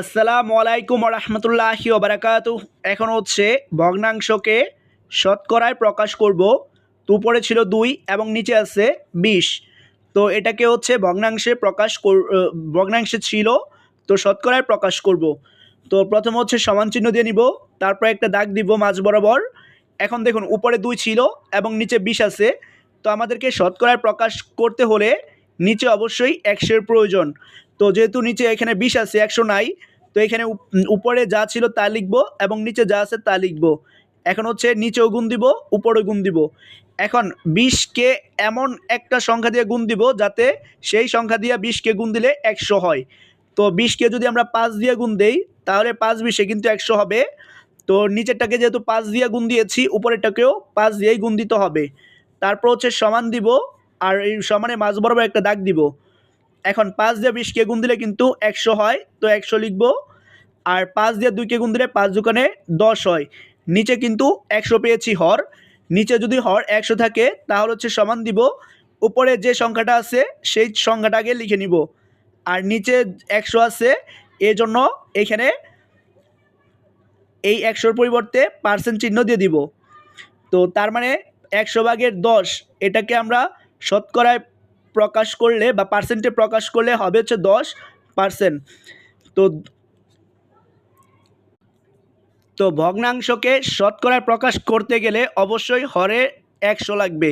আসসালামু আলাইকুম রহমতুল্লাহি ওবরাকাতু এখন হচ্ছে ভগ্নাংশকে শতকরায় প্রকাশ করব। তো উপরে ছিল দুই এবং নিচে আছে বিশ। তো এটাকে হচ্ছে ভগ্নাংশে প্রকাশ ভগ্নাংশে ছিল, তো শতকরায় প্রকাশ করব। তো প্রথম হচ্ছে সমান চিহ্ন দিয়ে নিব, তারপর একটা দাগ দিব মাঝ বরাবর। এখন দেখুন, উপরে দুই ছিল এবং নিচে বিশ আছে। তো আমাদেরকে শতকরায় প্রকাশ করতে হলে নিচে অবশ্যই একশের প্রয়োজন। তো যেহেতু নিচে এখানে বিশ আছে, একশো নাই, তো এখানে উপরে যা ছিল তা লিখব এবং নিচে যা আছে তা লিখব। এখন হচ্ছে নিচেও গুণ দিব, উপরেও গুণ দিব। এখন বিশকে এমন একটা সংখ্যা দিয়ে গুণ দিব যাতে সেই সংখ্যা দিয়ে বিশকে গুণ দিলে একশো হয়। তো বিশকে যদি আমরা পাঁচ দিয়ে গুণ দেই, তাহলে পাঁচ বিশে কিন্তু একশো হবে। তো নিচেরটাকে যেহেতু পাঁচ দিয়ে গুণ দিয়েছি, উপরেরটাকেও পাঁচ দিয়েই গুণ দিতে হবে। তারপর হচ্ছে সমান দিব, আর এই সমানে মাঝ বরাবর একটা দাগ দিব। এখন পাঁচ দিয়ে বিশকে গুণ দিলে কিন্তু একশো হয়, তো একশো লিখব। আর পাঁচ দিয়ে দুইকে গুণ দিলে পাঁচ দোকানে দশ হয়। নিচে কিন্তু একশো পেয়েছি হর। নিচে যদি হর একশো থাকে, তাহলে হচ্ছে সমান দিব। উপরে যে সংখ্যাটা আছে, সেই সংখ্যাটা আগে লিখে নিব। আর নিচে একশো আছে এই জন্য এখানে এই একশোর পরিবর্তে পার্সেন্ট চিহ্ন দিয়ে দিব। তো তার মানে একশো ভাগের দশ, এটাকে আমরা শতকরায় প্রকাশ করলে বা পার্সেন্টে প্রকাশ করলে হবে হচ্ছে দশ পার্সেন্ট তো তো ভগ্নাংশকে শতকরায় প্রকাশ করতে গেলে অবশ্যই হরে একশো লাগবে।